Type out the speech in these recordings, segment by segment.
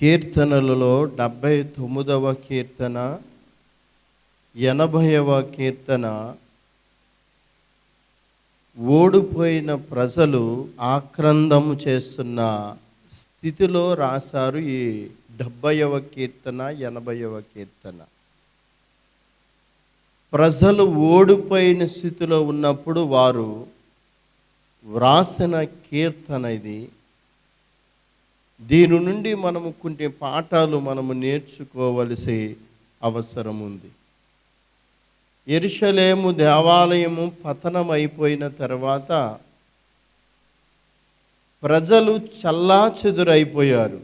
కీర్తనలలో డెబ్భై తొమ్మిదవ కీర్తన ఎనభైవ కీర్తన. ఓడిపోయిన ప్రజలు ఆక్రందము చేస్తున్న స్థితిలో రాశారు ఈ డెబ్భైవ కీర్తన ఎనభైవ కీర్తన. ప్రజలు ఓడిపోయిన స్థితిలో ఉన్నప్పుడు వారు వ్రాసిన కీర్తన ఇది. దీని నుండి మనము కొన్ని పాఠాలు మనము నేర్చుకోవలసి అవసరం ఉంది. ఎరుషలేము దేవాలయము పతనం అయిపోయిన తర్వాత ప్రజలు చల్లా చెదురైపోయారు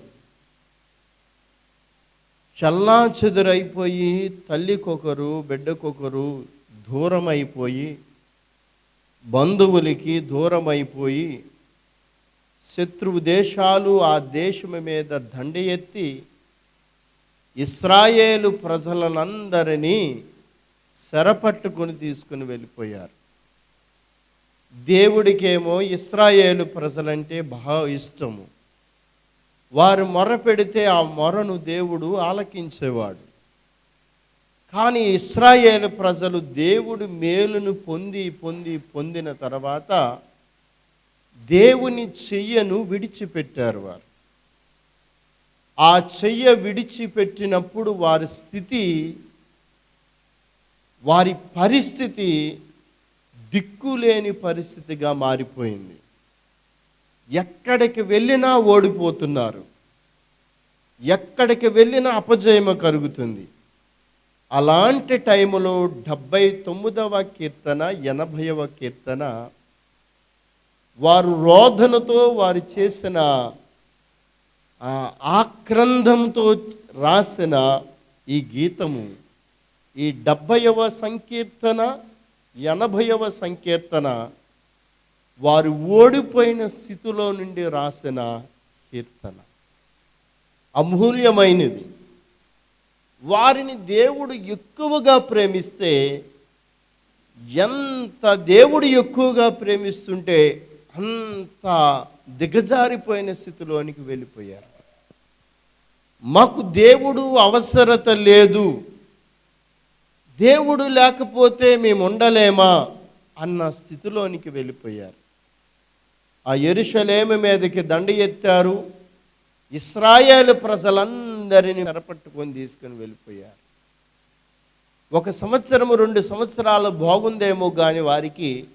చల్లా చెదురైపోయి తల్లికొకరు బిడ్డకొకరు దూరం అయిపోయి బంధువులకి దూరం అయిపోయి శత్రువు దేశాలు ఆ దేశము మీద దండ ఎత్తి ఇస్రాయేలు ప్రజలనందరినీ సెరపట్టుకుని తీసుకుని వెళ్ళిపోయారు. దేవుడికేమో ఇస్రాయేలు ప్రజలంటే బాగా ఇష్టము. వారు మొర పెడితే ఆ మొరను దేవుడు ఆలకించేవాడు. కానీ ఇస్రాయేలు ప్రజలు దేవుడు మేలును పొంది పొంది పొందిన తర్వాత దేవుని చెయ్యను విడిచిపెట్టారు వారు. ఆ చెయ్య విడిచిపెట్టినప్పుడు వారి స్థితి వారి పరిస్థితి దిక్కులేని పరిస్థితిగా మారిపోయింది. ఎక్కడికి వెళ్ళినా ఓడిపోతున్నారు. ఎక్కడికి వెళ్ళినా అపజయము కలుగుతుంది. అలాంటి టైములో డెబ్బై తొమ్మిదవ కీర్తన ఎనభైవ కీర్తన వారు రోధనతో వారు చేసిన ఆక్రందంతో రాసిన ఈ గీతము ఈ డెబ్భైవ సంకీర్తన ఎనభైవ సంకీర్తన వారు ఓడిపోయిన స్థితిలో నుండి రాసిన కీర్తన. అమూల్యమైనది. వారిని దేవుడు ఎక్కువగా ప్రేమిస్తే ఎంత దేవుడు ఎక్కువగా ప్రేమిస్తుంటే అంత దిగజారిపోయిన స్థితిలోనికి వెళ్ళిపోయారు. మాకు దేవుడు అవసరత లేదు. దేవుడు లేకపోతే మేము ఉండలేమా అన్న స్థితిలోనికి వెళ్ళిపోయారు. ఆ ఎరుషలేమి మీదకి దండ ఎత్తారు. ఇస్రాయేల్ ప్రజలందరినీ నరపట్టుకొని తీసుకొని వెళ్ళిపోయారు. ఒక సంవత్సరము రెండు సంవత్సరాలు బాగుందేమో కానీ వారికి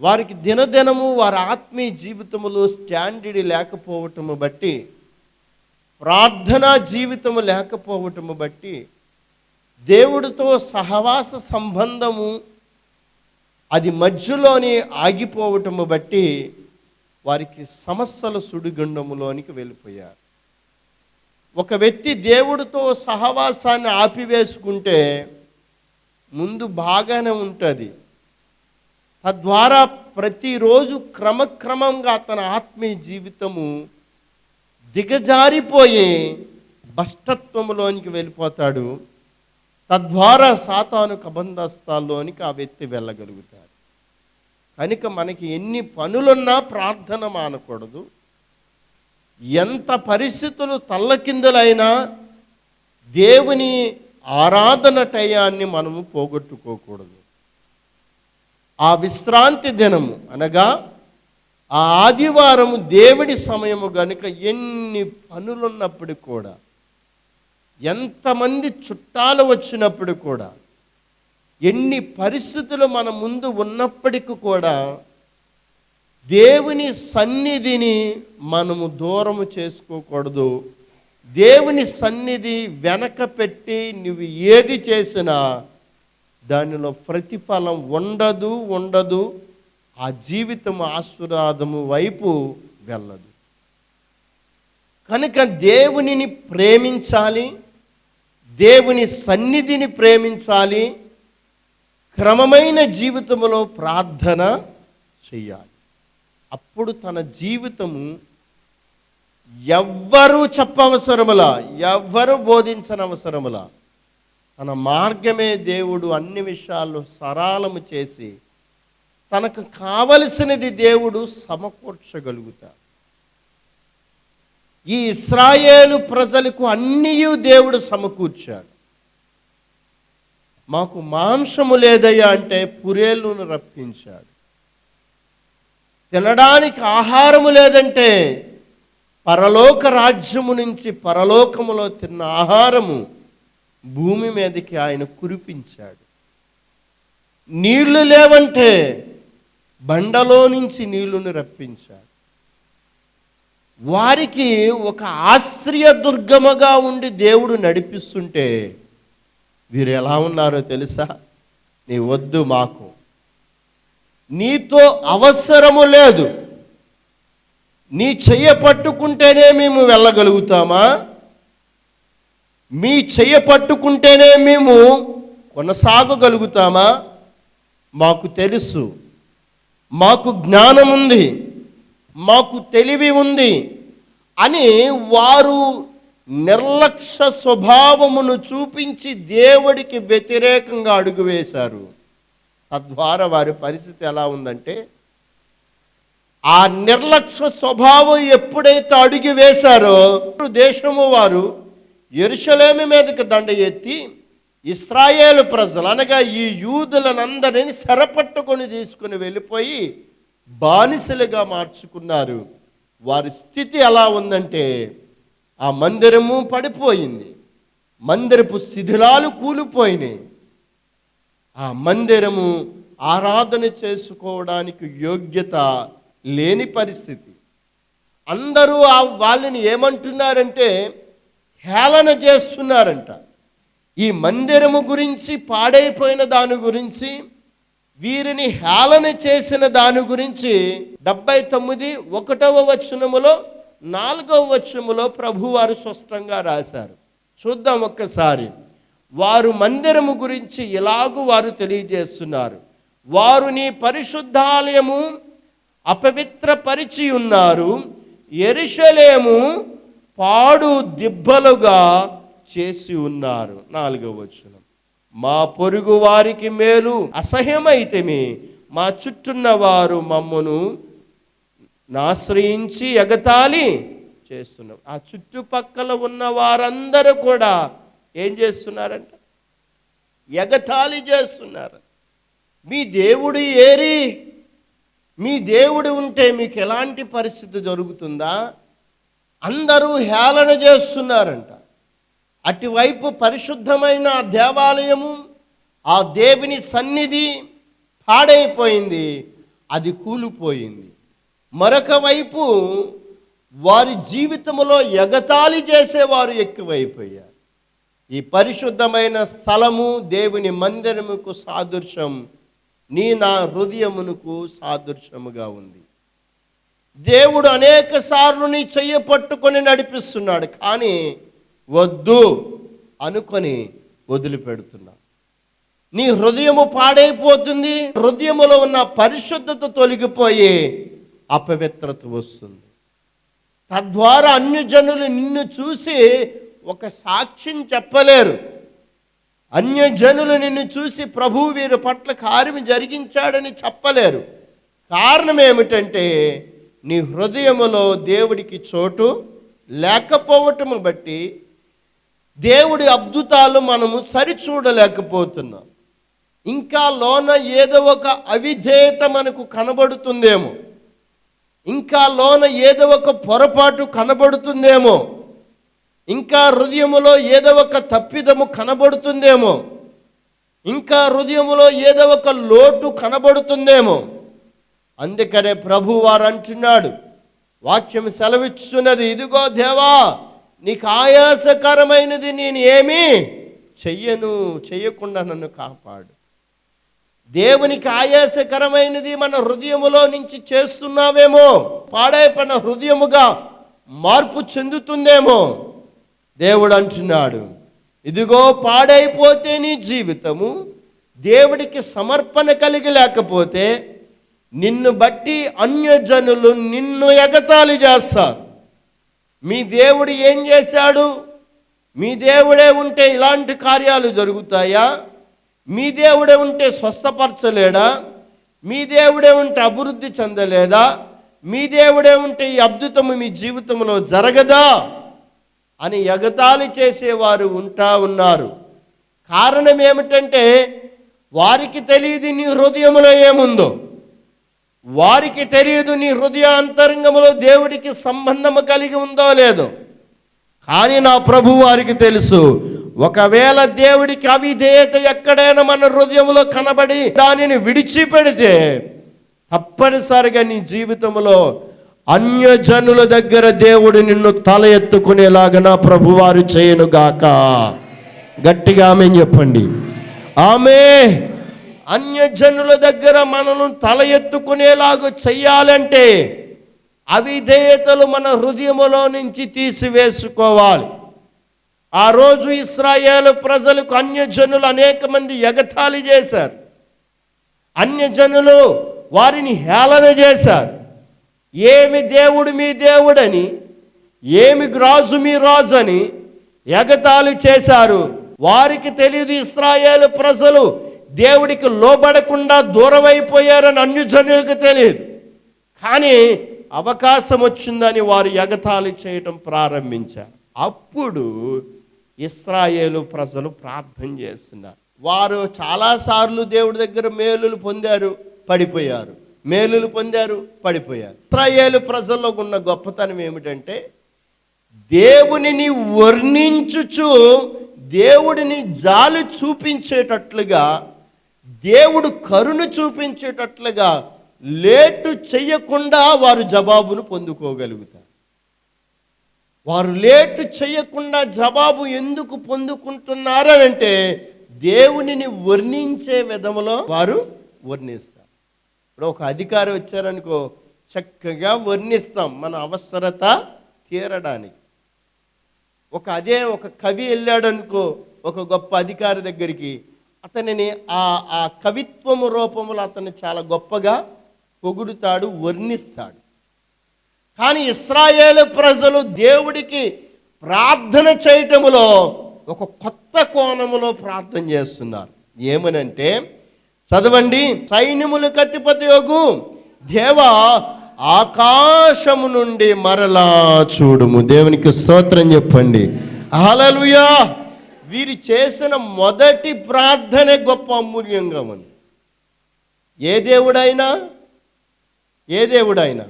వారికి దినదినము వారి ఆత్మీయ జీవితములో స్టాండర్డ్ లేకపోవటము బట్టి ప్రార్థనా జీవితము లేకపోవటము బట్టి దేవుడితో సహవాస సంబంధము అది మధ్యలోనే ఆగిపోవటము బట్టి వారికి సమస్యల సుడిగుండములోనికి వెళ్ళిపోయారు. ఒక వ్యక్తి దేవుడితో సహవాసాన్ని ఆపివేసుకుంటే ముందు బాగానే ఉంటుంది. తద్వారా ప్రతిరోజు క్రమక్రమంగా తన ఆత్మీయ జీవితము దిగజారిపోయే భష్టత్వంలోనికి వెళ్ళిపోతాడు. తద్వారా సాతాను కబంధస్థాల్లోనికి ఆ వ్యక్తి వెళ్ళగలుగుతాడు. కనుక మనకి ఎన్ని పనులున్నా ప్రార్థన మానకూడదు. ఎంత పరిస్థితులు తల్లకిందులైనా దేవుని ఆరాధన టయాన్ని మనము పోగొట్టుకోకూడదు. ఆ విశ్రాంతి దినము అనగా ఆ ఆదివారము దేవుడి సమయము గనుక ఎన్ని పనులున్నప్పుడు కూడా ఎంతమంది చుట్టాలు వచ్చినప్పుడు కూడా ఎన్ని పరిస్థితులు మన ముందు ఉన్నప్పటికీ కూడా దేవుని సన్నిధిని మనము దూరము చేసుకోకూడదు. దేవుని సన్నిధి వెనక పెట్టి నువ్వు ఏది చేసినా దానిలో ప్రతిఫలం ఉండదు ఉండదు. ఆ జీవితం ఆశీర్వాదము వైపు వెళ్ళదు. కనుక దేవునిని ప్రేమించాలి దేవుని సన్నిధిని ప్రేమించాలి క్రమమైన జీవితంలో ప్రార్థన చెయ్యాలి అప్పుడు తన జీవితము ఎవ్వరూ చెప్పవసరములా ఎవ్వరు బోధించనవసరములా తన మార్గమే దేవుడు అన్ని విషయాల్లో సరాలము చేసి తనకు కావలసినది దేవుడు సమకూర్చగలుగుతాడు. ఈ ఇస్రాయేలు ప్రజలకు అన్నీ దేవుడు సమకూర్చాడు. మాకు మాంసము లేదయ్యా అంటే పురేళ్ళను రప్పించాడు. తినడానికి ఆహారము లేదంటే పరలోక రాజ్యము నుంచి పరలోకములో తిన్న ఆహారము భూమి మీదకి ఆయన కురిపించాడు. నీళ్ళు లేవంటే బండలో నుంచి నీళ్ళను రప్పించాడు. వారికి ఒక ఆశ్రయ దుర్గముగా ఉండి దేవుడు నడిపిస్తుంటే వీరు ఎలా ఉన్నారో తెలుసా? నీ వద్దు మాకు. నీతో అవసరము లేదు. నీ చెయ్య పట్టుకుంటేనే మేము వెళ్ళగలుగుతామా? మీ చెయ్య పట్టుకుంటేనే మేము కొనసాగగలుగుతామా? మాకు తెలుసు. మాకు జ్ఞానం ఉంది. మాకు తెలివి ఉంది అని వారు నిర్లక్ష్య స్వభావమును చూపించి దేవుడికి వ్యతిరేకంగా అడుగు వేశారు. తద్వారా వారి పరిస్థితి ఎలా ఉందంటే ఆ నిర్లక్ష్య స్వభావం ఎప్పుడైతే అడుగు వేశారో దేశము వారు ఎరుషలేమి మీదకి దండ ఎత్తి ఇస్రాయేలు ప్రజలు అనగా ఈ యూదులనందరిని సెరపట్టుకొని తీసుకుని వెళ్ళిపోయి బానిసలుగా మార్చుకున్నారు. వారి స్థితి ఎలా ఉందంటే ఆ మందిరము పడిపోయింది. మందిరపు శిథిలాలు కూలిపోయినాయి. ఆ మందిరము ఆరాధన చేసుకోవడానికి యోగ్యత లేని పరిస్థితి. అందరూ ఆ వాళ్ళని ఏమంటున్నారంటే హేళన చేస్తున్నారంట. ఈ మందిరము గురించి పాడైపోయిన దాని గురించి వీరిని హేళన చేసిన దాని గురించి డెబ్బై తొమ్మిది ఒకటవ వచనములో నాలుగవ వచనములో ప్రభువారు స్పష్టంగా రాశారు. చూద్దాం ఒక్కసారి. వారు మందిరము గురించి ఇలాగూ వారు తెలియజేస్తున్నారు. వారు నీ పరిశుద్ధాలయము అపవిత్రపరిచి ఉన్నారు. ఎరుషలేము పాడు దిబ్బలుగా చేసి ఉన్నారు. నాలుగవ వచనం. మా పొరుగు వారికి మేలు అసహ్యమైతేమి. మా చుట్టున్న వారు మమ్మను నాశ్రయించి ఎగతాళి చేస్తున్నాం ఆ చుట్టుపక్కల ఉన్న వారందరూ కూడా ఏం చేస్తున్నారంట? ఎగతాళి చేస్తున్నారు. మీ దేవుడు ఏరి మీ దేవుడు ఉంటే మీకు ఎలాంటి పరిస్థితి జరుగుతుందా? అందరూ హేళన చేస్తున్నారంట. అటువైపు పరిశుద్ధమైన దేవాలయము ఆ దేవుని సన్నిధి పాడైపోయింది అది కూలిపోయింది. మరొక వైపు వారి జీవితంలో ఎగతాళి చేసేవారు ఎక్కువైపోయారు. ఈ పరిశుద్ధమైన స్థలము దేవుని మందిరముకు సాదృశ్యం నీ నా హృదయమునకు సాదృశ్యముగా ఉంది. దేవుడు అనేక సార్లు నీ చెయ్య పట్టుకొని నడిపిస్తున్నాడు కానీ వద్దు అనుకొని వదిలిపెడుతున్నా. నీ హృదయము పాడైపోతుంది హృదయములో ఉన్న పరిశుద్ధత తొలగిపోయి అపవిత్రత వస్తుంది. తద్వారా అన్యజనులు నిన్ను చూసి ఒక సాక్ష్యం చెప్పలేరు. అన్యజనులు నిన్ను చూసి ప్రభు వీరి పట్ల కార్యం జరిగించాడని చెప్పలేరు. కారణం ఏమిటంటే నీ హృదయములో దేవుడికి చోటు లేకపోవటము బట్టి దేవుడి అద్భుతాలు మనము సరిచూడలేకపోతున్నాం. ఇంకా లోన ఏదో ఒక అవిధేయత మనకు కనబడుతుందేమో. ఇంకా లోన ఏదో ఒక పొరపాటు కనబడుతుందేమో. ఇంకా హృదయములో ఏదో ఒక తప్పిదము కనబడుతుందేమో. ఇంకా హృదయములో ఏదో ఒక లోటు కనబడుతుందేమో. అందుకనే ప్రభు వారు అంటున్నాడు వాక్యం సెలవిచ్చున్నది ఇదిగో దేవా నీకు ఆయాసకరమైనది నేను ఏమీ చెయ్యను చెయ్యకుండా నన్ను కాపాడు. దేవునికి ఆయాసకరమైనది మన హృదయములో నుంచి చేస్తున్నావేమో పాడైపోయిన హృదయముగా మార్పు చెందుతుందేమో. దేవుడు అంటున్నాడు ఇదిగో పాడైపోతే నీ జీవితము దేవుడికి సమర్పణ కలిగి లేకపోతే నిన్ను బట్టి అన్యజనులు నిన్ను ఎగతాళి చేస్తారు. మీ దేవుడు ఏం చేశాడు? మీ దేవుడే ఉంటే ఇలాంటి కార్యాలు జరుగుతాయా? మీ దేవుడే ఉంటే స్వస్థపరచలేడా? మీ దేవుడే ఉంటే అభివృద్ధి చెందలేదా? మీ దేవుడే ఉంటే ఈ అద్భుతము మీ జీవితంలో జరగదా? అని ఎగతాళి చేసేవారు ఉంటా ఉన్నారు. కారణం ఏమిటంటే వారికి తెలియదు నీ హృదయంలో ఏముందో. వారికి తెలియదు నీ హృదయ అంతరంగంలో దేవుడికి సంబంధము కలిగి ఉందో లేదో. కానీ నా ప్రభు వారికి తెలుసు ఒకవేళ దేవుడికి అవిధేయత ఎక్కడైనా మన హృదయంలో కనబడి దానిని విడిచిపెడితే తప్పనిసరిగా నీ జీవితంలో అన్యజనుల దగ్గర దేవుడు నిన్ను తల ఎత్తుకునేలాగా నా ప్రభువారు చేయనుగాక. గట్టిగా ఆమె చెప్పండి. ఆమె అన్యజనుల దగ్గర మనను తల ఎత్తుకునేలాగా చెయ్యాలంటే అవిధేయతలు మన హృదయములో నుంచి తీసివేసుకోవాలి. ఆ రోజు ఇస్రాయేలు ప్రజలకు అన్యజనులు అనేక మంది ఎగతాళి చేశారు. అన్యజనులు వారిని హేళన చేశారు. ఏమి దేవుడు మీ దేవుడని ఏమి రాజు మీ రాజు అని ఎగతాళి చేశారు. వారికి తెలియదు ఇస్రాయేలు ప్రజలు దేవుడికి లోబడకుండా దూరమైపోయారని అన్యజనులకు తెలియదు. కానీ అవకాశం వచ్చిందని వారు ఎగతాళి చేయటం ప్రారంభించారు. అప్పుడు ఇస్రాయేలు ప్రజలు ప్రార్థన చేస్తున్నారు. వారు చాలాసార్లు దేవుడి దగ్గర మేలులు పొందారు పడిపోయారు. మేలులు పొందారు పడిపోయారు. ఇస్రాయేలు ప్రజల్లో ఉన్న గొప్పతనం ఏమిటంటే దేవునిని వర్ణించుచు దేవుడిని జాలి చూపించేటట్లుగా దేవుడు కరుణ చూపించేటట్లుగా లేటు చెయ్యకుండా వారు జవాబును పొందుకోగలుగుతారు. వారు లేటు చేయకుండా జవాబు ఎందుకు పొందుకుంటున్నారనంటే దేవునిని వర్ణించే విధములో వారు వర్ణిస్తారు. ఇప్పుడు ఒక అధికారి వచ్చారనుకో చక్కగా వర్ణిస్తాం మన అవసరత తీరడానికి. ఒక అదే ఒక కవి వెళ్ళాడనుకో ఒక గొప్ప అధికారి దగ్గరికి అతనిని ఆ ఆ కవిత్వము రూపములు అతన్ని చాలా గొప్పగా పొగుడుతాడు వర్ణిస్తాడు. కానీ ఇస్రాయేలు ప్రజలు దేవుడికి ప్రార్థన చేయటములో ఒక కొత్త కోణములో ప్రార్థన చేస్తున్నారు. ఏమనంటే చదవండి సైన్యములు కత్తిపతి యొగు దేవా ఆకాశము నుండి మరలా చూడుము. దేవునికి స్తోత్రం చెప్పండి. హల్లెలూయా! వీరు చేసిన మొదటి ప్రార్థనే గొప్ప అమూల్యంగా ఉంది. ఏ దేవుడైనా ఏ దేవుడైనా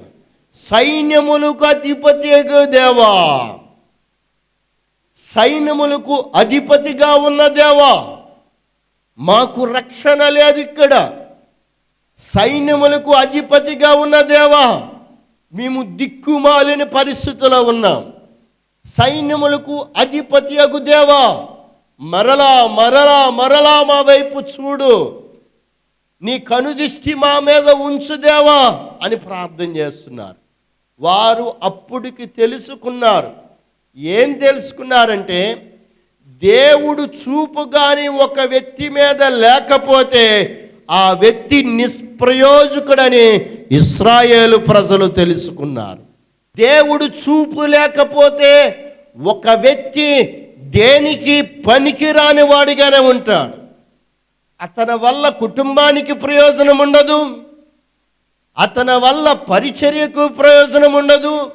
సైన్యములకు అధిపతి దేవా. సైన్యములకు అధిపతిగా ఉన్న దేవా. మాకు రక్షణ లేదు ఇక్కడ. సైన్యములకు అధిపతిగా ఉన్న దేవా. మేము దిక్కుమాలిన పరిస్థితిలో ఉన్నాం. సైన్యములకు అధిపతి అగు దేవా. మరలా మరలా మరలా మా వైపు చూడు. నీ కనుదిష్టి మా మీద ఉంచుదేవా అని ప్రార్థన చేస్తున్నారు. వారు అప్పుడికి తెలుసుకున్నారు. ఏం తెలుసుకున్నారంటే దేవుడు చూపు గాని ఒక వ్యక్తి మీద లేకపోతే ఆ వ్యక్తి నిష్ప్రయోజకుడని ఇస్రాయేలు ప్రజలు తెలుసుకున్నారు. దేవుడు చూపు లేకపోతే ఒక వ్యక్తి దేనికి పనికిరాని వాడిగానే ఉంటాడు. అతని వల్ల కుటుంబానికి ప్రయోజనం ఉండదు. అతని వల్ల పరిచర్యకు ప్రయోజనం ఉండదు.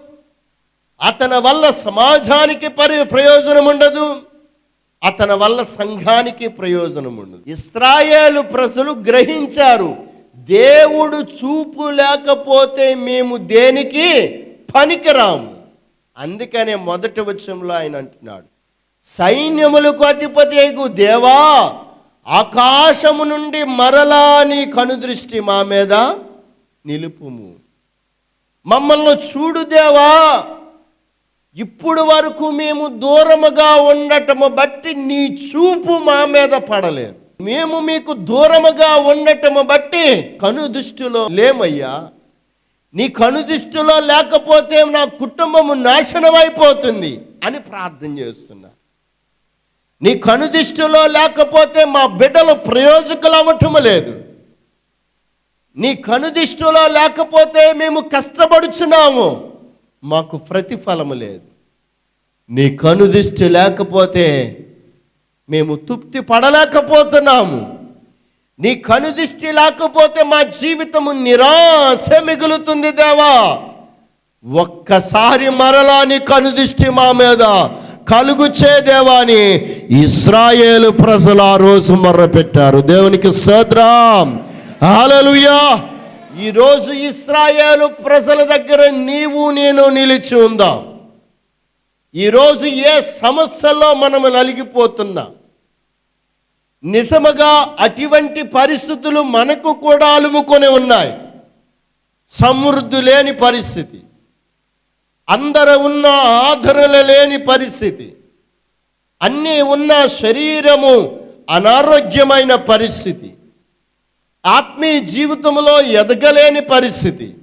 అతని వల్ల సమాజానికి పరి ప్రయోజనం ఉండదు. అతని వల్ల సంఘానికి ప్రయోజనం ఉండదు. ఇస్రాయేలు ప్రజలు గ్రహించారు దేవుడు చూపు లేకపోతే మేము దేనికి పనికిరాము. అందుకనే మొదటి వచ్చంలో ఆయన అంటున్నాడు సైన్యములకు అధిపతి అయిగు దేవా ఆకాశము నుండి మరలా నీ కనుదృష్టి మా మీద నిలుపుము. మమ్మల్ని చూడు దేవా ఇప్పుడు వరకు మేము దూరముగా ఉండటము బట్టి నీ చూపు మా మీద పడలేదు. మేము మీకు దూరముగా ఉండటము బట్టి కను దృష్టిలో లేమయ్యా. నీ కను దృష్టిలో లేకపోతే నా కుటుంబము నాశనం అయిపోతుంది అని ప్రార్థన చేస్తున్నా. నీ కనుదిష్టిలో లేకపోతే మా బిడ్డలు ప్రయోజకులు అవ్వటం లేదు. నీ కనుదిష్టిలో లేకపోతే మేము కష్టపడుచున్నాము. మాకు ప్రతిఫలము లేదు. నీ కనుదిష్టి లేకపోతే మేము తృప్తి పడలేకపోతున్నాము. నీ కనుదిష్టి లేకపోతే మా జీవితము నిరాశ మిగులుతుంది దేవా. ఒక్కసారి మరలా నీ కనుదిష్టి మా మీద కలుగుచే దేవాని ఇస్రాయేలు ప్రజలు ఆ రోజు మొర్రపెట్టారు. దేవునికి సద్రాం హాలలుయా ఈరోజు ఇస్రాయేలు ప్రజల దగ్గర నీవు నేను నిలిచి ఉందాం. ఈరోజు ఏ సమస్యలో మనము నలిగిపోతున్నా. నిజముగా అటువంటి పరిస్థితులు మనకు కూడా అలుముకొని ఉన్నాయి. సమృద్ధి లేని పరిస్థితి. అందరు ఉన్న ఆదరణ లేని పరిస్థితి. అన్నీ ఉన్న శరీరము అనారోగ్యమైన పరిస్థితి. ఆత్మీయ జీవితంలో ఎదగలేని పరిస్థితి.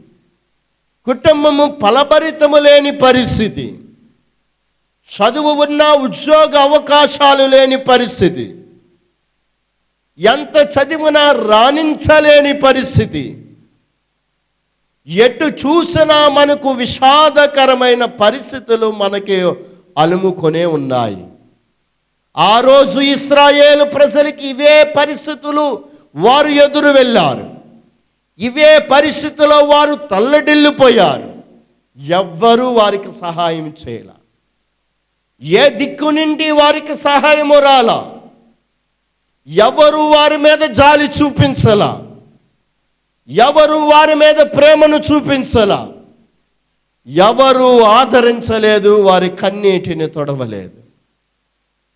కుటుంబము ఫలభరితము లేని పరిస్థితి. చదువు ఉన్న ఉద్యోగ అవకాశాలు లేని పరిస్థితి. ఎంత చదివినా రాణించలేని పరిస్థితి. ఎటు చూసినా మనకు విషాదకరమైన పరిస్థితులు మనకి అలుముకొనే ఉన్నాయి. ఆ రోజు ఇస్రాయేలు ప్రజలకి ఇవే పరిస్థితులు వారు ఎదురు వెళ్ళారు. ఇవే పరిస్థితుల్లో వారు తల్లడిల్లిపోయారు. ఎవ్వరూ వారికి సహాయం చేయాల. ఏ దిక్కు నుండి వారికి సహాయము రాలా? ఎవరు వారి మీద జాలి చూపించలా? ఎవరు వారి మీద ప్రేమను చూపించలా? ఎవరు ఆదరించలేదు వారి కన్నీటిని తొడవలేదు.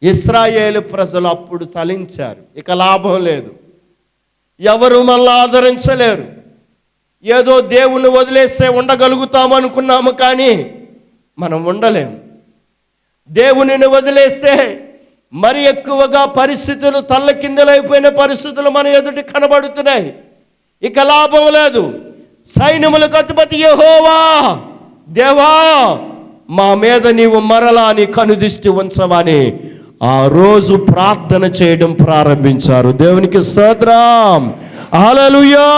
ఇస్రాయేలు ప్రజలు అప్పుడు తలించారు ఇక లాభం లేదు. ఎవరు మళ్ళీ ఆదరించలేరు. ఏదో దేవుణ్ణి వదిలేస్తే ఉండగలుగుతాం అనుకున్నాము కానీ మనం ఉండలేము దేవునిని వదిలేస్తే మరి ఎక్కువగా పరిస్థితులు తల్ల కిందలైపోయిన పరిస్థితులు మన ఎదుటి కనబడుతున్నాయి. ఇక లాభం లేదు. సైన్యములకు అధిపతి యహోవా. దేవా మా మీద నీవు మరలా నీ కనుదిష్టి ఉంచవని ఆ రోజు ప్రార్థన చేయడం ప్రారంభించారు. దేవునికి స్తోత్రం. హల్లెలూయా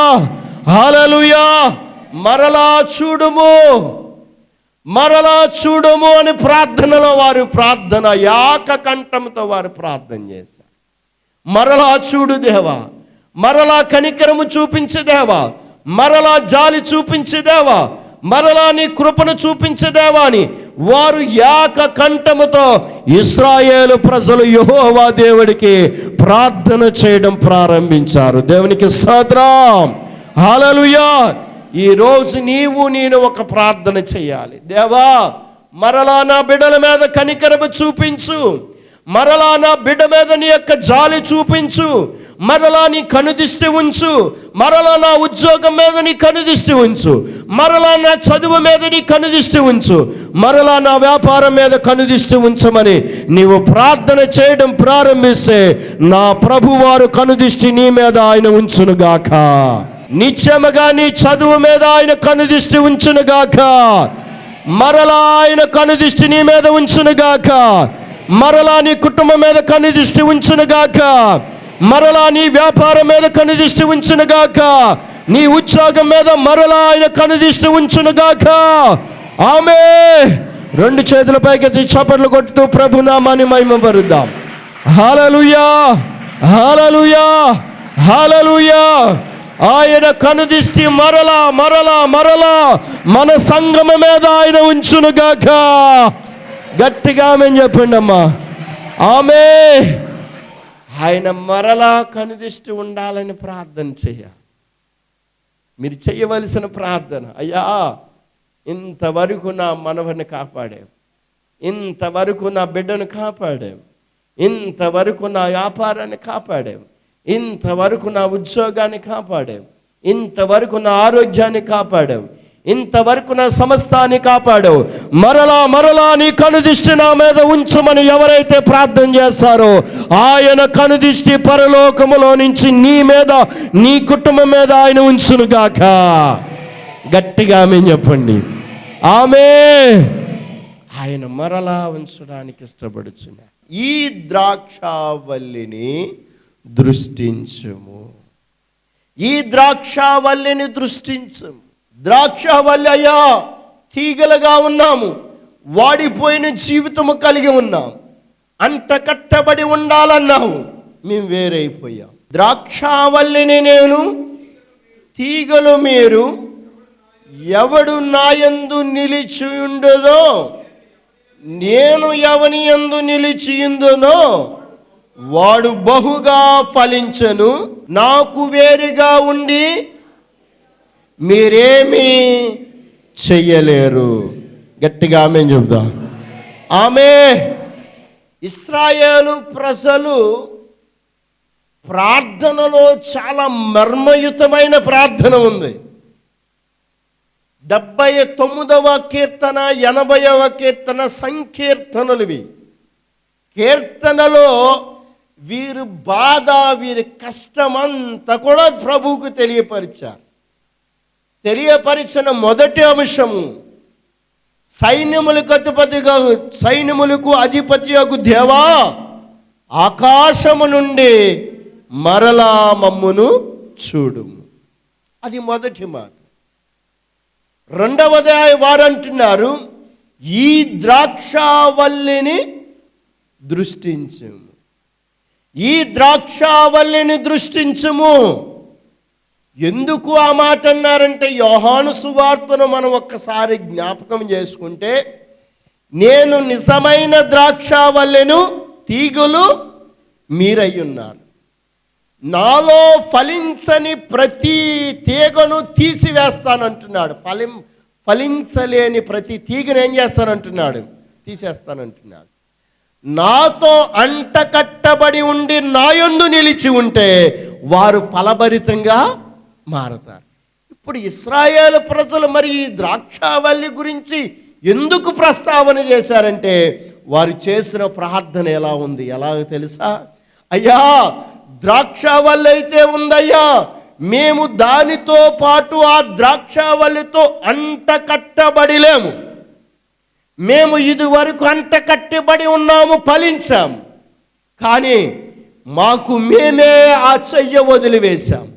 హలలుయా మరలా చూడుము మరలా చూడము అని ప్రార్థనలో వారు ప్రార్థన యాక కంఠంతో వారు ప్రార్థన చేశారు. మరలా చూడు దేవా మరలా కనికరము చూపించేదేవా మరలా జాలి చూపించేదేవా మరలా నీ కృపను చూపించేదేవా అని వారు యాక కంఠముతో ఇస్రాయేలు ప్రజలు యహోవా దేవుడికి ప్రార్థన చేయడం ప్రారంభించారు. దేవునికి స్తోత్రం. హల్లెలూయా. ఈరోజు నీవు నేను ఒక ప్రార్థన చేయాలి. దేవా మరలా నా బిడ్డల మీద కనికరము చూపించు. మరలా నా బిడ్డ మీద నీ యొక్క జాలి చూపించు. మరలా నీ కనుదిష్టి ఉంచు. మరలా నా ఉద్యోగం మీద నీ కనుదిష్టి ఉంచు. మరలా నా చదువు మీద నీ కనుదిష్టి ఉంచు. మరలా నా వ్యాపారం మీద కనుదిష్టి ఉంచమని నీవు ప్రార్థన చేయడం ప్రారంభిస్తే నా ప్రభువారు కనుదిష్టి నీ మీద ఆయన ఉంచునుగాక. నిత్యముగా నీ చదువు మీద ఆయన కనుదిష్టి ఉంచునుగాక. మరలా ఆయన కనుదిష్టి నీ మీద ఉంచునుగాక. మరలా నీ కుటుంబం మీద కనుదిష్టి ఉంచునుగాక. మరలా నీ వ్యాపారం మీద కనుదిష్టి ఉంచునుగాక. నీ ఉద్యోగం మీద మరలా ఆయన కనుదిష్టి ఉంచునుగాక. ఆమె రెండు చేతుల పైకెత్తి చప్పట్లు కొట్టుతూ ప్రభు నామాన్ని మహిమపరుద్దాం. హాలలుయా హాలలుయా హాలలుయా ఆయన కనుదిష్టి మరలా మరలా మరలా మన సంగమ మీద ఆయన ఉంచునుగాక. గట్టిగా ఆమె చెప్పండి అమ్మా ఆమె ఆయన మరలా కనుదిష్టి ఉండాలని ప్రార్థన చేయ. మీరు చేయవలసిన ప్రార్థన అయ్యా ఇంతవరకు నా మనవని కాపాడావు. ఇంతవరకు నా బిడ్డను కాపాడావు. ఇంతవరకు నా వ్యాపారాన్ని కాపాడావు. ఇంతవరకు నా ఉద్యోగాన్ని కాపాడావు. ఇంతవరకు నా ఆరోగ్యాన్ని కాపాడావు. ఇంతవరకు నా సమస్తాన్ని కాపాడావు మరలా మరలా నీ కనుదిష్టి నా మీద ఉంచమని ఎవరైతే ప్రార్థన చేస్తారో ఆయన కనుదిష్టి పరలోకములో నుంచి నీ మీద నీ కుటుంబం మీద ఆయన ఉంచునుగాక. గట్టిగా ఆమె చెప్పండి. ఆమె ఆయన మరలా ఉంచడానికి ఇష్టపడుచున్నా ఈ ద్రాక్షావల్లిని దృష్టించుము. ఈ ద్రాక్షావల్లిని దృష్టించము. ద్రాక్ష అయ్యా తీగలుగా ఉన్నాము. వాడిపోయిన జీవితము కలిగి ఉన్నాం. అంట కట్టబడి ఉండాలన్నావు. మేము వేరైపోయాం. ద్రాక్షావల్లిని నేను తీగలు మీరు ఎవడు నాయందు నిలిచియుండునో నేను ఎవని ఎందు నిలిచియుందునో వాడు బహుగా ఫలించను. నాకు వేరుగా ఉండి మీరేమీ చెయ్యలేరు. గట్టిగా ఆమె చెప్దాం ఆమె. ఇస్రాయేలు ప్రజలు ప్రార్థనలో చాలా మర్మయుతమైన ప్రార్థన ఉంది. డెబ్బై తొమ్మిదవ కీర్తన ఎనభైవ కీర్తన సంకీర్తనలు ఇవి. కీర్తనలో వీరు బాధ వీరి కష్టమంతా కూడా ప్రభువుకు తెలియపరిచారు. తెలియపరిచిన మొదటి అంశము సైన్యములకు అధిపతిగా సైన్యములకు అధిపతి దేవా ఆకాశము నుండి మరలా మమ్మును చూడుము. అది మొదటి మాట. రెండవది వారు అంటున్నారు ఈ ద్రాక్షావల్లిని దృష్టించము. ఈ ద్రాక్షావల్లిని దృష్టించము. ఎందుకు ఆ మాట అన్నారంటే యోహాను సువార్తను మనం ఒక్కసారి జ్ఞాపకం చేసుకుంటే నేను నిజమైన ద్రాక్ష వల్లెను తీగులు మీరయ్యున్నారు. నాలో ఫలించని ప్రతి తీగను తీసివేస్తానంటున్నాడు. ఫలిం ఫలించలేని ప్రతి తీగను ఏం చేస్తానంటున్నాడు? తీసేస్తానంటున్నాడు. నాతో అంటకట్టబడి ఉండి నాయందు నిలిచి ఉంటే వారు ఫలభరితంగా మారతారు. ఇప్పుడు ఇస్రాయేల్ ప్రజలు మరి ఈ ద్రాక్షావల్లి గురించి ఎందుకు ప్రస్తావన చేశారంటే వారు చేసిన ప్రార్థన ఎలా ఉంది? ఎలా తెలుసా? అయ్యా ద్రాక్షావల్లి అయితే ఉందయ్యా మేము దానితో పాటు ఆ ద్రాక్షావల్లితో అంట కట్టబడిలేము. మేము ఇదివరకు అంట కట్టబడి ఉన్నాము ఫలించాము. కానీ మాకు మేమే ఆ చెయ్య వదిలివేశాం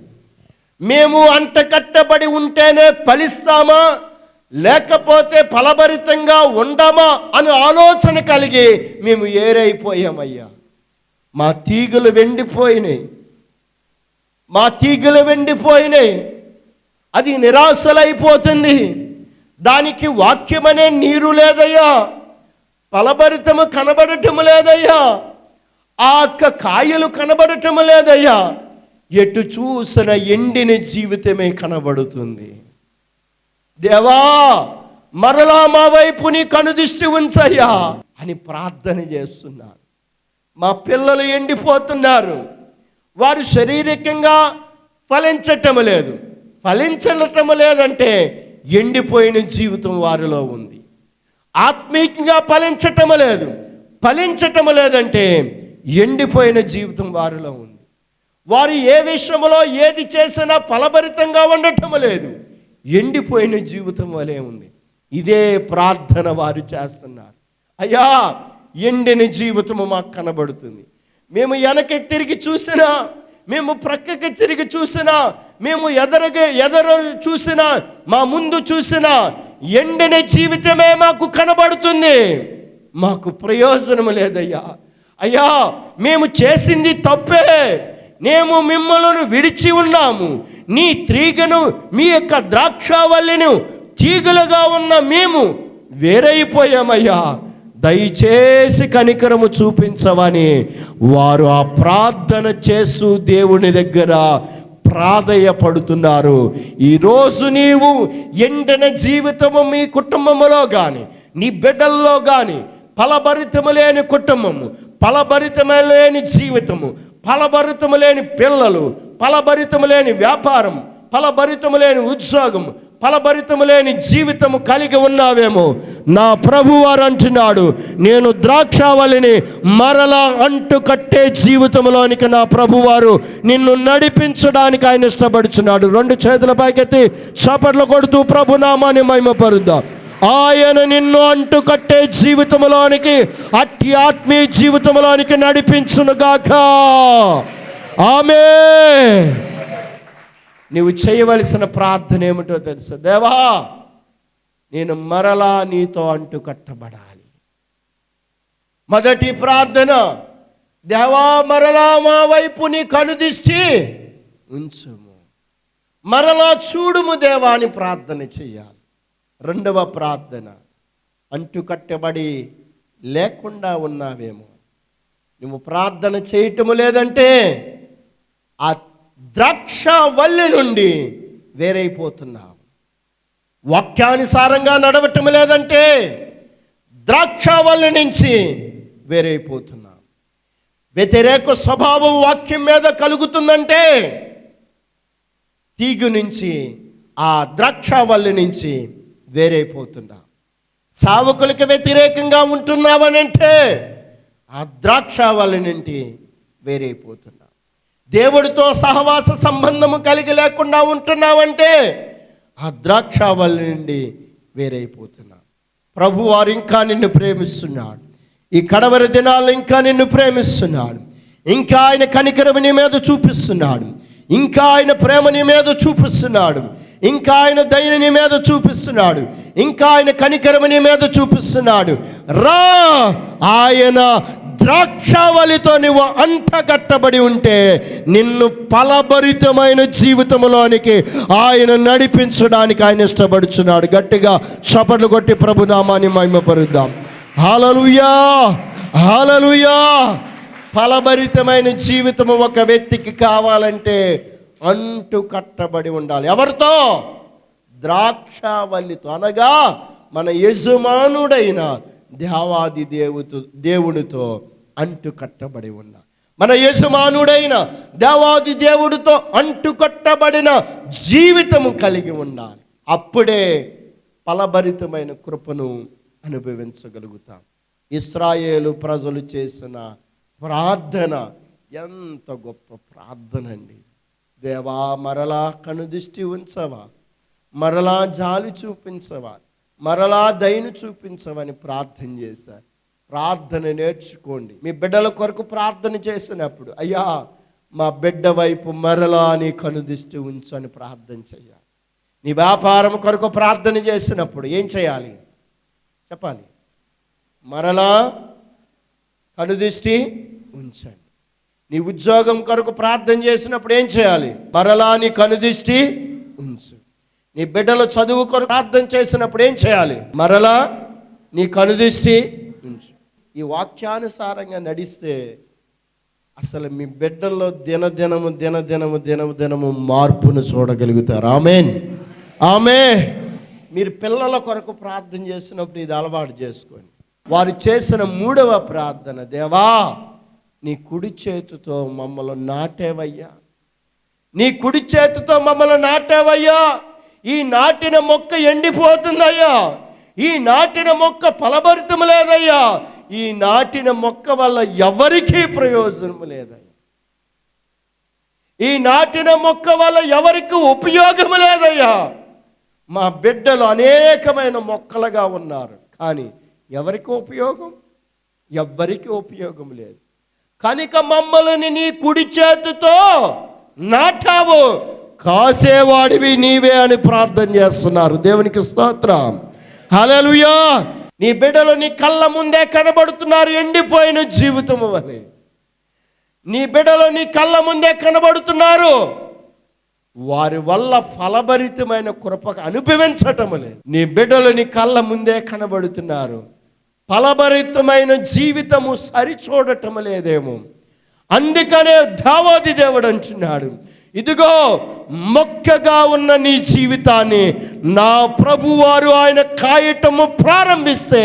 మేము అంటకట్టబడి ఉంటేనే ఫలిస్తామా? లేకపోతే ఫలభరితంగా ఉండమా? అని ఆలోచన కలిగి మేము ఏరైపోయామయ్యా. మా తీగలు వెండిపోయినాయి. మా తీగలు వెండిపోయినాయి. అది నిరాశలైపోతుంది. దానికి వాక్యమనే నీరు లేదయ్యా. ఫలభరితము కనబడటము లేదయ్యా. ఆ యొక్క కాయలు కనబడటము లేదయ్యా. ఎటు చూసిన ఎండిన జీవితమే కనబడుతుంది. దేవా మరలా మా వైపు నీ కనుదృష్టి ఉంచయ్యా అని ప్రార్థన చేస్తున్నారు. మా పిల్లలు ఎండిపోతున్నారు. వారు శారీరకంగా ఫలించటం లేదు. ఫలించటం లేదంటే ఎండిపోయిన జీవితం వారిలో ఉంది. ఆత్మీయంగా ఫలించటం లేదు. ఫలించటం లేదంటే ఎండిపోయిన జీవితం వారిలో ఉంది. వారు ఏ విషయంలో ఏది చేసినా ఫలభరితంగా ఉండటం లేదు. ఎండిపోయిన జీవితం వలె ఉంది. ఇదే ప్రార్థన వారు చేస్తున్నారు. అయ్యా ఎండిన జీవితము మాకు కనబడుతుంది. మేము వెనక్కి తిరిగి చూసినా మేము ప్రక్కకి తిరిగి చూసినా మేము ఎదరగే ఎదర చూసినా మా ముందు చూసినా ఎండిన జీవితమే మాకు కనబడుతుంది. మాకు ప్రయోజనం లేదయ్యా. అయ్యా మేము చేసింది తప్పే. మేము మిమ్మల్ని విడిచి ఉన్నాము. నీ తీగను మీ యొక్క ద్రాక్షావల్లిను తీగలుగా ఉన్న మేము వేరైపోయామయ్యా. దయచేసి కనికరము చూపించవని వారు ఆ ప్రార్థన చేస్తూ దేవుని దగ్గర ప్రాధయపడుతున్నారు. ఈరోజు నీవు ఎండిన జీవితము మీ కుటుంబములో కానీ నీ బిడ్డల్లో కానీ ఫలభరితము లేని కుటుంబము ఫలభరితమే లేని జీవితము ఫలభరితము లేని పిల్లలు ఫలభరితము లేని వ్యాపారం ఫలభరితము లేని ఉద్యోగం ఫలభరితము లేని జీవితము కలిగి ఉన్నావేమో. నా ప్రభువారు అంటున్నాడు నేను ద్రాక్షావళిని మరలా అంటు కట్టే జీవితంలోనికి నా ప్రభువారు నిన్ను నడిపించడానికి ఆయన ఇష్టపడుచున్నాడు. రెండు చేతుల పైకెత్తి చపట్లు కొడుతూ ప్రభునామాని మహిమపరుద్దాం. ఆయన నిన్ను అంటుకట్టే జీవితంలోనికి అట్టి ఆత్మీయ జీవితంలోనికి నడిపించునుగాక. ఆమె! నీవు చేయవలసిన ప్రార్థన ఏమిటో తెలుసు? దేవా నేను మరలా నీతో అంటుకట్టబడాలి. మొదటి ప్రార్థన దేవా మరలా మా వైపు నీ కనుదిష్టి ఉంచుము. మరలా చూడుము దేవాని ప్రార్థన చేయాలి రెండవ ప్రార్థన. అంటుకట్టబడి లేకుండా ఉన్నావేమో. నువ్వు ప్రార్థన చేయటము లేదంటే ఆ ద్రాక్ష వల్లి నుండి వేరైపోతున్నావు. వాక్యానుసారంగా నడవటం లేదంటే ద్రాక్ష వల్లి నుంచి వేరైపోతున్నాం వ్యతిరేక స్వభావం వాక్యం మీద కలుగుతుందంటే తీగు నుంచి ఆ ద్రాక్ష వల్లి నుంచి వేరైపోతున్నా. సావకులకు వ్యతిరేకంగా ఉంటున్నావనంటే ఆ ద్రాక్ష వలనంటి వేరైపోతున్నా. దేవుడితో సహవాస సంబంధము కలిగి లేకుండా ఉంటున్నావంటే ఆ ద్రాక్షావల్లి నుండి వేరైపోతున్నా. ప్రభు వారు ఇంకా నిన్ను ప్రేమిస్తున్నాడు. ఈ కడవరి దినాలు ఇంకా నిన్ను ప్రేమిస్తున్నాడు. ఇంకా ఆయన కనికరం నీ మీద చూపిస్తున్నాడు. ఇంకా ఆయన ప్రేమ నీ మీద చూపిస్తున్నాడు. ఇంకా ఆయన దయని నీ మీద చూపిస్తున్నాడు. ఇంకా ఆయన కనికరమని నీ మీద చూపిస్తున్నాడు. రా! ఆయన ద్రాక్షావళితో నువ్వు అంటగట్టబడి ఉంటే నిన్ను ఫలభరితమైన జీవితంలోనికి ఆయన నడిపించడానికి ఆయన ఇష్టపడుచున్నాడు. గట్టిగా చపట్లు కొట్టి ప్రభునామాన్ని మహిమపరుద్దాం. హాలలుయా హాలలుయా ఫలభరితమైన జీవితం ఒక వ్యక్తికి కావాలంటే అంటు కట్టబడి ఉండాలి. ఎవరితో? ద్రాక్షవల్లితో. అనగా మన యజమానుడైన దేవాది దేవుతో దేవునితో అంటు కట్టబడి ఉన్న. మన యజమానుడైన దేవాది దేవుడితో అంటు కట్టబడిన జీవితము కలిగి ఉండాలి. అప్పుడే ఫలభరితమైన కృపను అనుభవించగలుగుతాం. ఇస్రాయేలు ప్రజలు చేసిన ప్రార్థన ఎంత గొప్ప ప్రార్థన అండి. దేవా మరలా కనుదృష్టి ఉంచవా? మరలా జాలి చూపించవా? మరలా దయను చూపించవని ప్రార్థన చేశారు. ప్రార్థన నేర్చుకోండి. మీ బిడ్డల కొరకు ప్రార్థన చేసినప్పుడు అయ్యా మా బిడ్డ వైపు మరలా నీ కనుదిష్టి ఉంచు అని ప్రార్థన చేయాలి. నీ వ్యాపారం కొరకు ప్రార్థన చేసినప్పుడు ఏం చేయాలి? చెప్పాలి. మరలా కనుదిష్టి ఉంచండి. నీ ఉద్యోగం కొరకు ప్రార్థన చేసినప్పుడు ఏం చేయాలి? మరలా నీ కనుదిష్టి ఉంచు. నీ బిడ్డల చదువు కొరకు ప్రార్థన చేసినప్పుడు ఏం చేయాలి? మరలా నీ కనుదిష్టి ఉంచు. ఈ వాక్యానుసారంగా నడిస్తే అసలు మీ బిడ్డల్లో దినదినము దినదినము దినము దినము మార్పును చూడగలుగుతారు. ఆమెన్. ఆమె మీరు పిల్లల కొరకు ప్రార్థన చేసినప్పుడు ఇది అలవాటు చేసుకోండి. వారు చేసిన మూడవ ప్రార్థన దేవా నీ కుడి చేతితో మమ్మల్ని నాటేవయ్యా? నీ కుడి చేతితో మమ్మల్ని నాటేవయ్యా? ఈ నాటిన మొక్క ఎండిపోతుందయ్యా. ఈ నాటిన మొక్క ఫలభరితం లేదయ్యా. ఈ నాటిన మొక్క వల్ల ఎవరికీ ప్రయోజనం లేదయ్యా. ఈ నాటిన మొక్క వల్ల ఎవరికి ఉపయోగం లేదయ్యా. మా బిడ్డలు అనేకమైన మొక్కలుగా ఉన్నారు కానీ ఎవరికి ఉపయోగం? ఎవ్వరికి ఉపయోగం లేదు. కనుక మమ్మల్ని నీ కుడి చేతితో నాటావు. కాసేవాడివి నీవే అని ప్రార్థన చేస్తున్నారు. దేవునికి స్తోత్రం. హల్లెలూయా. నీ బిడ్డలు నీ కళ్ళ ముందే కనబడుతున్నారు ఎండిపోయిన జీవితము వలె. నీ బిడ్డలు నీ కళ్ళ ముందే కనబడుతున్నారు. వారి వల్ల ఫలభరితమైన కృపకు అనుభవించటం లేదు నీ బిడ్డలు నీ కళ్ళ ముందే కనబడుతున్నారు. ఫలభరితమైన జీవితము సరిచూడటం లేదేమో. అందుకనే దావాది దేవుడు అంటున్నాడు ఇదిగో మొక్కగా ఉన్న నీ జీవితాన్ని నా ప్రభువారు ఆయన కాయటము ప్రారంభిస్తే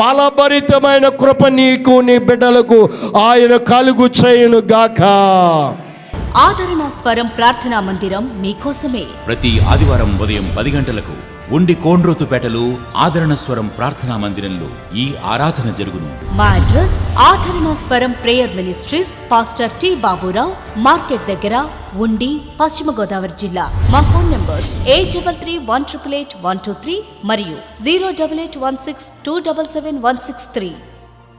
ఫలభరితమైన కృప నీకు నీ బిడ్డలకు ఆయన కలుగు చేయును గాక. ఆదరణ స్వరం ప్రార్థనా మందిరం మీకోసమే. ప్రతి ఆదివారం ఉదయం పది గంటలకు ఉండి కోండ్రోతుపేటలో ఆదరణ స్వరం ప్రార్థనా మందిరంలో ఈ ఆరాధన జరుగును. మా address Aadarana Swaram prayer ministries pastor T Baburao market దగ్గర ఉండి పశ్చిమ గోదావరి జిల్లా. మా phone numbers eight double three one triple eight one two three మరియు zero double eight one six two double seven one six three.